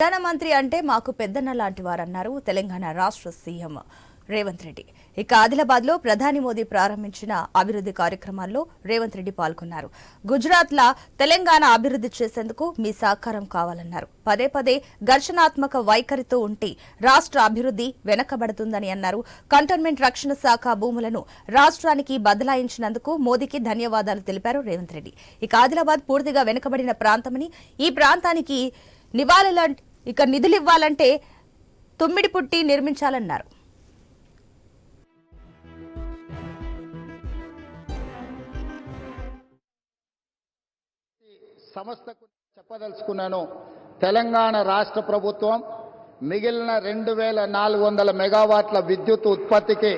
ప్రధానమంత్రి అంటే మాకు పెద్దన్న లాంటి వారన్నారు తెలంగాణ రాష్ట్ర సీఎం రేవంత్ రెడ్డి. ఇక ఆదిలాబాద్లో ప్రధాని మోదీ ప్రారంభించిన అభివృద్ధి కార్యక్రమాల్లో రేవంత్ రెడ్డి పాల్గొన్నారు. గుజరాత్ లా తెలంగాణ అభివృద్ధి చేసేందుకు మీ సహకారం కావాలన్నారు. పదే పదే ఘర్షణాత్మక వైఖరితో ఉంటే రాష్ట్ర అభివృద్ధి వెనకబడుతుందని అన్నారు. కంటోన్మెంట్ రక్షణ శాఖ భూములను రాష్ట్రానికి బదలాయించినందుకు మోదీకి ధన్యవాదాలు తెలిపారు రేవంత్ రెడ్డి. ఇక ఆదిలాబాద్ పూర్తిగా వెనుకబడిన ప్రాంతమని ఈ ప్రాంతానికి నివాళుల ఇక నిధులు ఇవ్వాలంటే తొమ్మిడి పుట్టి నిర్మించాలన్నారు. సంస్థకు చెప్పదలుచుకున్నాను. తెలంగాణ రాష్ట్ర ప్రభుత్వం మిగిలిన రెండు వేల నాలుగు వందల మెగావాట్ల విద్యుత్ ఉత్పత్తికి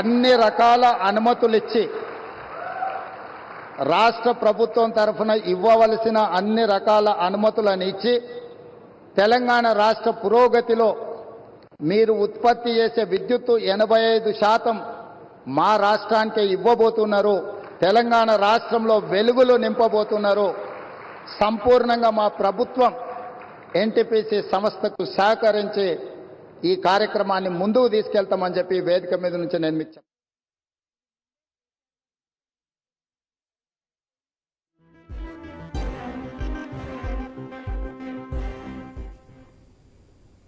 అన్ని రకాల అనుమతులు ఇచ్చి రాష్ట్ర ప్రభుత్వం తరఫున ఇవ్వవలసిన అన్ని రకాల అనుమతులను ఇచ్చి తెలంగాణ రాష్ట్ర పురోగతిలో మీరు ఉత్పత్తి చేసే విద్యుత్తు ఎనభై ఐదు శాతం మా రాష్ట్రానికే ఇవ్వబోతున్నారు. తెలంగాణ రాష్ట్రంలో వెలుగులు నింపబోతున్నారు. సంపూర్ణంగా మా ప్రభుత్వం ఎన్టీపీసీ సంస్థకు సహకరించి ఈ కార్యక్రమాన్ని ముందుకు తీసుకెళ్తామని చెప్పి వేదిక మీద నుంచి నేను మీకు